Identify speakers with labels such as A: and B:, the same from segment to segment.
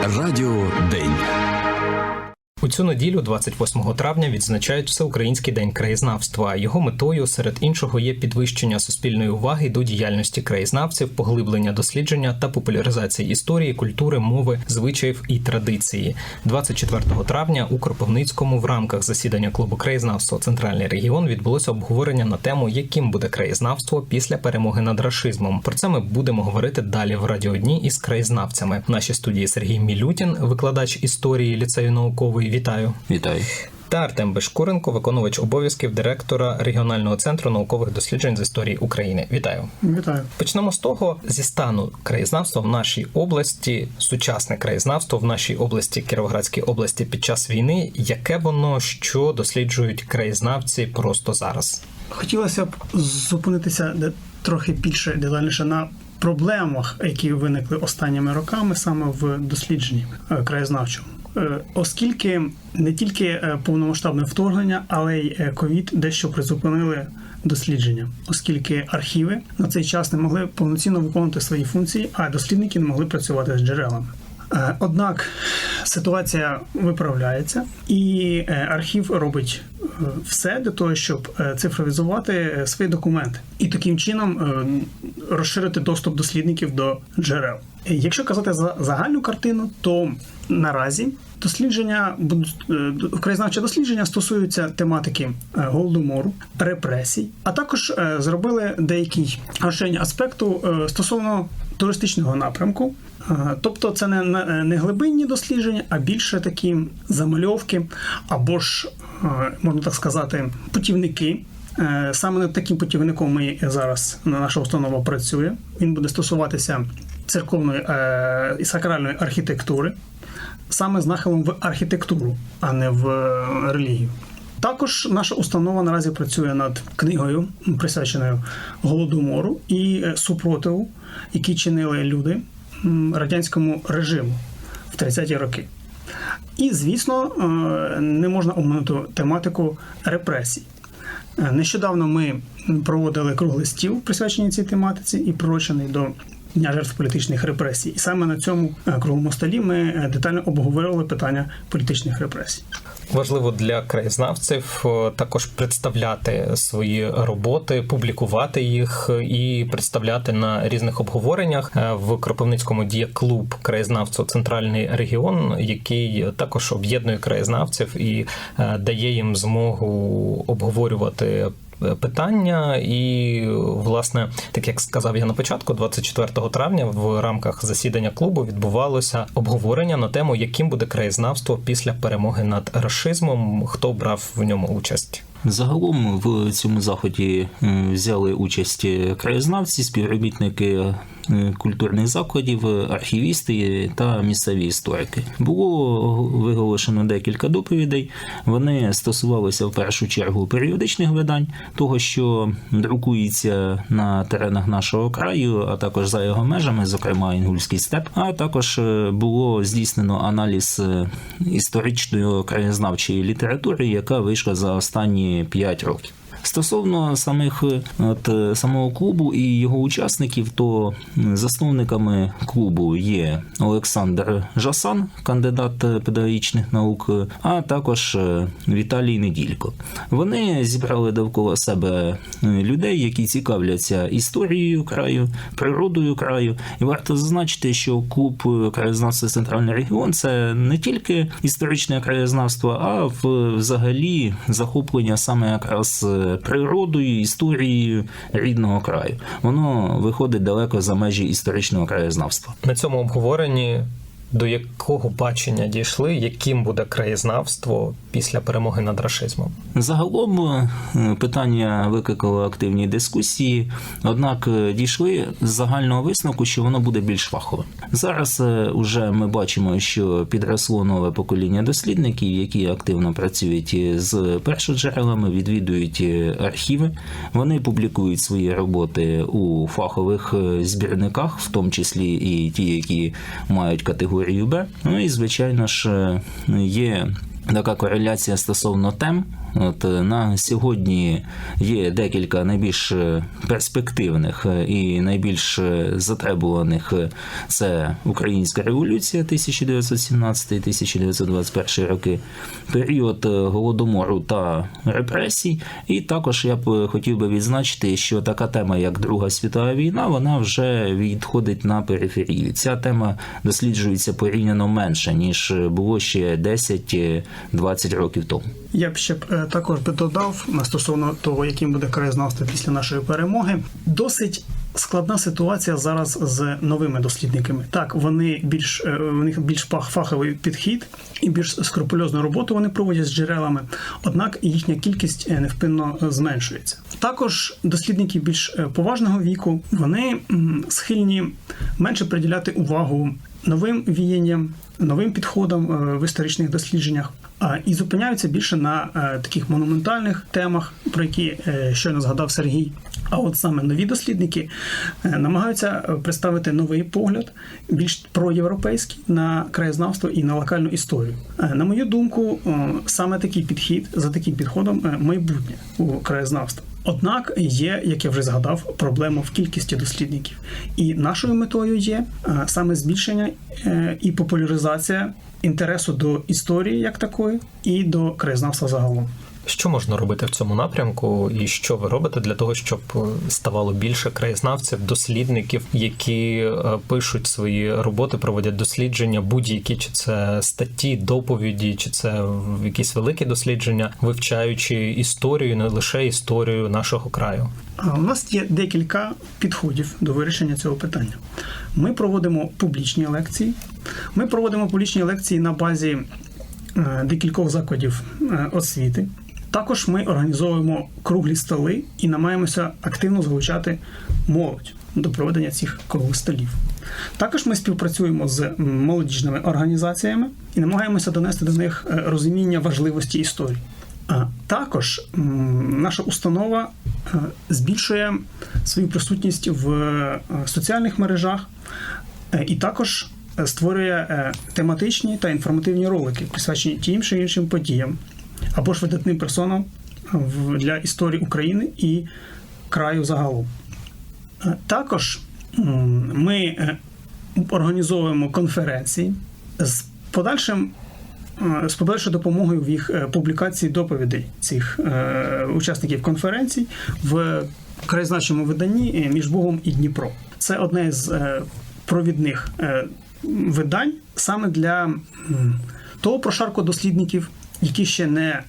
A: Радіо День.
B: Цю неділю, 28 травня, відзначають Всеукраїнський день краєзнавства. Його метою серед іншого є підвищення суспільної уваги до діяльності краєзнавців, поглиблення дослідження та популяризація історії, культури, мови, звичаїв і традиції. 24 травня у Кропивницькому в рамках засідання клубу краєзнавства Центральний регіон відбулося обговорення на тему, яким буде краєзнавство після перемоги над рашизмом. Про це ми будемо говорити далі в радіодні із краєзнавцями. В нашій студії Сергій Мілютін, викладач історії ліцею науковий. Вітаю.
C: Вітаю.
B: Та Артем Бешкуренко, виконувач обов'язків директора регіонального центру наукових досліджень з історії України. Вітаю.
D: Вітаю.
B: Почнемо з того зі стану краєзнавства в нашій області, сучасне краєзнавство в нашій області, Кіровоградській області під час війни. Яке воно що досліджують краєзнавці просто зараз?
D: Хотілося б зупинитися де трохи більше детальніше на проблемах, які виникли останніми роками саме в дослідженні е, краєзнавчому. Е, Оскільки не тільки е, повномасштабне вторгнення, але й е, ковід дещо призупинили дослідження, оскільки архіви на цей час не могли повноцінно виконувати свої функції, а дослідники не могли працювати з джерелами. Однак ситуація виправляється, і архів робить все для того, щоб цифровізувати свої документи і таким чином розширити доступ дослідників до джерел. Якщо казати за загальну картину, то наразі дослідження е, краєзнавче дослідження стосуються тематики е, голодомору, репресій, а також е, зробили деякий розширення аспекту стосовно туристичного напрямку. Тобто це не, не глибинні дослідження, а більше такі замальовки, або ж, можна так сказати, путівники. Саме над таким путівником ми зараз наша установа працює. Він буде стосуватися церковної е, і сакральної архітектури, саме з нахилом в архітектуру, а не в е, релігію. Також наша установа наразі працює над книгою, присвяченою голодомору і е, супротиву, які чинили люди радянському режиму в 30-ті роки. І, звісно, е, не можна оминути тематику репресій. Нещодавно ми проводили круглий стіл, присвячений цій тематиці, і пророчений до Дня жертв політичних репресій. І саме на цьому е, круглому столі ми е, детально обговорювали питання політичних репресій.
B: Важливо для краєзнавців е, також представляти свої роботи, публікувати їх і представляти на різних обговореннях. В Кропивницькому діє клуб краєзнавців Центральний регіон, який також об'єднує краєзнавців і дає їм змогу обговорювати. Е, Питання, і власне, так як сказав я на початку, 24 травня в рамках засідання клубу відбувалося обговорення на тему, яким буде краєзнавство після перемоги над рашизмом, хто брав в ньому участь.
C: Загалом в цьому заході е, взяли участь краєзнавці, співробітники е, культурних закладів, архівісти та місцеві історики. Було виголошено декілька доповідей. Вони стосувалися в першу чергу періодичних видань, того, що друкується на теренах нашого краю, а також за його межами, зокрема Інгульський степ. А також е, було здійснено аналіз е, історичної краєзнавчої літератури, яка вийшла за останні 5 років. Стосовно самих е, от, е, самого клубу і його учасників, то засновниками клубу є Олександр Жасан, кандидат е, педагогічних наук, а також Віталій Неділько. Вони зібрали довкола себе людей, які цікавляться історією краю, природою краю. І варто зазначити, що клуб краєзнавства Центральний регіон це не тільки історичне краєзнавство, а взагалі захоплення саме якраз природою, історією рідного краю. Воно виходить далеко за межі історичного краєзнавства.
B: На цьому обговоренні до якого бачення дійшли, яким буде краєзнавство після перемоги над рашизмом?
C: Загалом е, питання викликало активні дискусії, однак е, дійшли з загального висновку, що воно буде більш фаховим. Зараз е, уже ми бачимо, що підросло нове покоління дослідників, які активно працюють з першоджерелами, відвідують архіви. Вони публікують свої роботи у фахових збірниках, в тому числі і ті, які мають категорію Б. Ну і звичайно ж е, є така кореляція стосовно тем, От е, на сьогодні є декілька найбільш е, перспективних е, і найбільш затребуваних. Це Українська революція 1917-1921 роки, період голодомору та репресій. І також я б хотів би відзначити, що така тема, як Друга світова війна, вона вже відходить на периферію. Ця тема досліджується порівняно менше, ніж було ще 10-20 років тому.
D: Я б ще е, також би додав стосовно того, яким буде краєзнавство після нашої перемоги. Досить складна ситуація зараз з новими дослідниками. Так, вони більш е, у них більш фах- фаховий підхід і більш скрупульозну роботу вони проводять з джерелами, однак їхня кількість е, невпинно е, зменшується. Також дослідники більш е, поважного віку вони схильні менше приділяти увагу новим віянням, новим підходам е, в історичних дослідженнях. І зупиняються більше на е, таких монументальних темах, про які е, щойно згадав Сергій. А от саме нові дослідники намагаються представити новий погляд, більш проєвропейський на краєзнавство і на локальну історію. На мою думку, саме такий підхід за таким підходом майбутнє у краєзнавства. Однак є, як я вже згадав, проблема в кількості дослідників. І нашою метою є е, саме збільшення е, і популяризація інтересу до історії як такої, і до краєзнавства загалом.
B: Що можна робити в цьому напрямку, і що ви робите для того, щоб е, ставало більше краєзнавців, дослідників, які е, пишуть свої роботи, проводять дослідження, будь-які чи це статті, доповіді, чи це якісь великі дослідження, вивчаючи історію, не лише історію нашого краю.
D: У нас є декілька підходів до вирішення цього питання. Ми проводимо публічні лекції. Ми проводимо публічні лекції на базі е, декількох закладів освіти. Також ми організовуємо круглі столи і намагаємося активно залучати молодь до проведення цих круглих столів. Також ми співпрацюємо з молодіжними організаціями і намагаємося донести до них е, розуміння важливості історії. Також наша установа е, збільшує свою присутність в е, соціальних мережах і також створює тематичні та інформативні ролики, присвячені тим чи іншим подіям або ж видатним персонам для історії України і краю загалом. Е, Також ми е, організовуємо конференції з подальшим е, з подальшою допомогою в їх е, публікації доповідей цих е, учасників конференцій в краєзнавчому виданні е, між Богом і Дніпро. Це одне з е, провідних е, видань саме для м, того прошарку дослідників, які ще не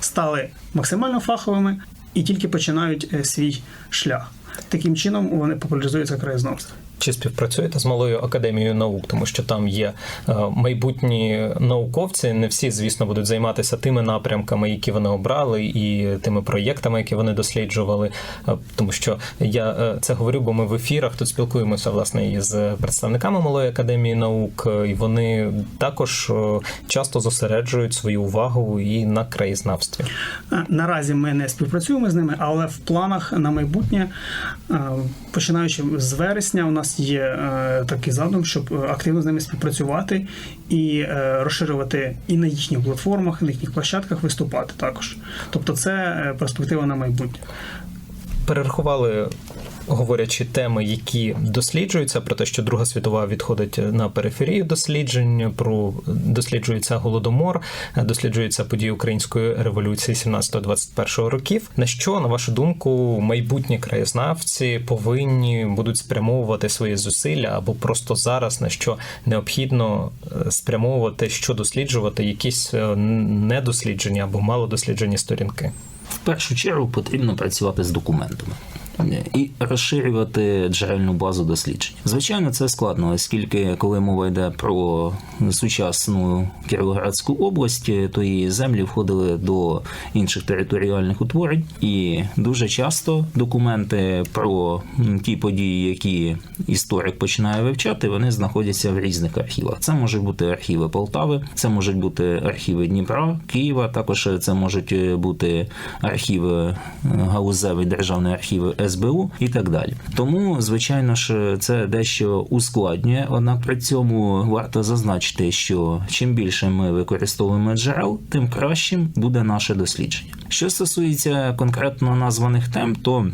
D: стали максимально фаховими і тільки починають е, свій шлях. Таким чином вони популяризуються краєзнавство.
B: Чи співпрацюєте з малою академією наук, тому що там є е, майбутні науковці. Не всі, звісно, будуть займатися тими напрямками, які вони обрали, і тими проєктами, які вони досліджували. Е, Тому що я е, це говорю, бо ми в ефірах тут спілкуємося власне із представниками малої академії наук, і вони також часто зосереджують свою увагу і на краєзнавстві.
D: Наразі ми не співпрацюємо з ними, але в планах на майбутнє, починаючи з вересня, у нас є е, такий задум, щоб е, активно з ними співпрацювати і е, розширювати і на їхніх платформах, і на їхніх площадках виступати також. Тобто, це е, перспектива на майбутнє.
B: перерахували. Говорячи теми, які досліджуються, про те, що Друга світова відходить на периферію досліджень, про досліджується голодомор, досліджуються події української революції 17-21 років. На що, на вашу думку, майбутні краєзнавці повинні будуть спрямовувати свої зусилля або просто зараз на що необхідно е, спрямовувати, що досліджувати, якісь е, недосліджені або малодосліджені сторінки?
C: В першу чергу потрібно працювати з документами. І розширювати джерельну базу досліджень. Звичайно, це складно, оскільки коли мова йде про сучасну Кіровоградську область, то її землі входили до інших територіальних утворень, і дуже часто документи про ті події, які історик починає вивчати, вони знаходяться в різних архівах. Це можуть бути архіви Полтави, це можуть бути архіви Дніпра, Києва. Також це можуть бути архіви е, галузеві державні архіви СБУ і так далі. Тому, звичайно ж, це дещо ускладнює. Однак при цьому варто зазначити, що чим більше ми використовуємо джерел, тим кращим буде наше дослідження. Що стосується конкретно названих тем, то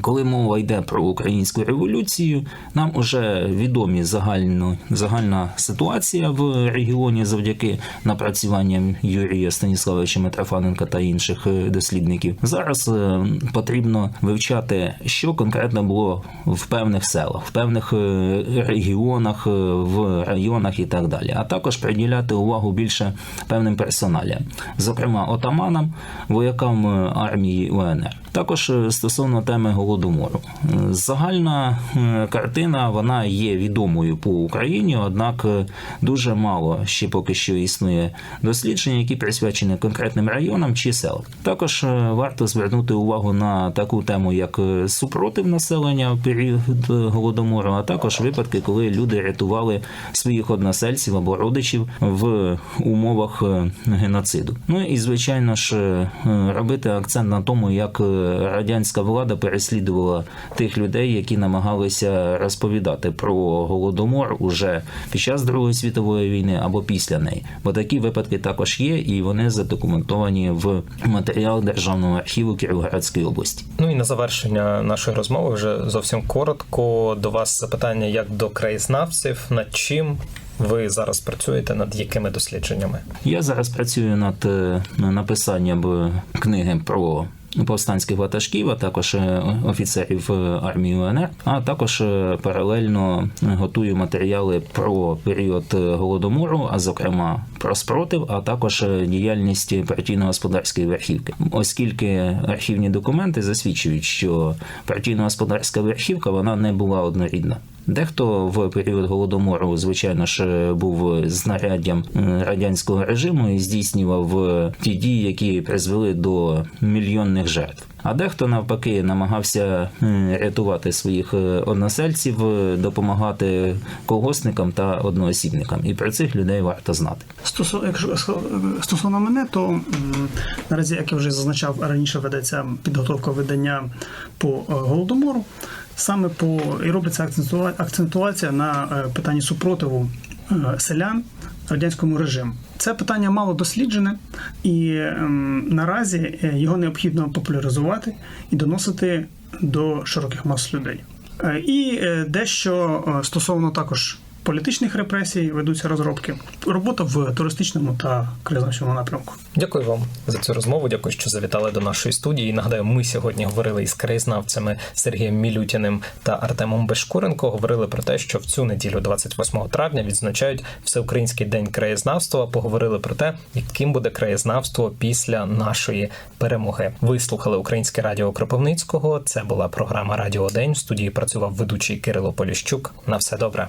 C: коли мова йде про українську революцію, нам уже відомі загально, загальна ситуація в регіоні завдяки напрацюванням Юрія Станіславовича Митрофаненка та інших е, дослідників. Зараз е, потрібно вивчати, що конкретно було в певних селах, в певних е, регіонах, е, в районах і так далі, а також приділяти увагу більше певним персоналям, зокрема отаманам, воякам е, армії УНР. Також е, стосовно теми голодомору, Е, загальна е, картина вона є відомою по Україні, однак дуже мало ще поки що існує досліджень, які присвячені конкретним районам чи селам. Також варто звернути увагу на таку тему, як супротив населення в період голодомору, а також випадки, коли люди рятували своїх односельців або родичів в умовах геноциду. Ну і звичайно ж робити акцент на тому, як радянська влада переслідувала тих людей, які намагалися розповідати про голодомор уже під час Другої світової війни або після неї. Бо такі випадки також є, і вони задокументовані в матеріалах Державного архіву Кіровоградської області.
B: Ну і на завершення нашої розмови вже зовсім коротко до вас запитання як до краєзнавців, над чим ви зараз працюєте, над якими дослідженнями?
C: Я зараз працюю над е, написанням книги про повстанських ватажків, а також е, офіцерів е, армії УНР, а також е, паралельно готую матеріали про період голодомору, а зокрема про спротив, а також е, діяльність партійно-господарської верхівки, оскільки архівні документи засвідчують, що партійно-господарська верхівка вона не була однорідна. Дехто в період голодомору, звичайно ж, був знаряддям радянського режиму і здійснював ті дії, які призвели до мільйонних жертв. А дехто навпаки намагався е, рятувати своїх е, односельців, е, допомагати колгоспникам та одноосібникам. І про цих людей варто знати.
D: Якщо стосовно мене, то наразі, як я вже зазначав, раніше ведеться підготовка видання по е, голодомору. Саме по і робиться акцентуа- акцентуація на е, питанні супротиву е, селян радянському режиму. Це питання мало досліджене, і ем, наразі е, його необхідно популяризувати і доносити до широких мас людей. Е, І е, дещо стосовно також політичних репресій ведуться розробки. Робота в туристичному та краєзнавчому напрямку.
B: Дякую вам за цю розмову. Дякую, що завітали до нашої студії. Нагадаю, ми сьогодні говорили із краєзнавцями Сергієм Мілютіним та Артемом Бешкуренко. Говорили про те, що в цю неділю, 28 травня, відзначають Всеукраїнський день краєзнавства. Поговорили про те, яким буде краєзнавство після нашої перемоги. Ви слухали Українське радіо Кропивницького. Це була програма Радіо День. В студії працював ведучий Кирило Поліщук. На все добре.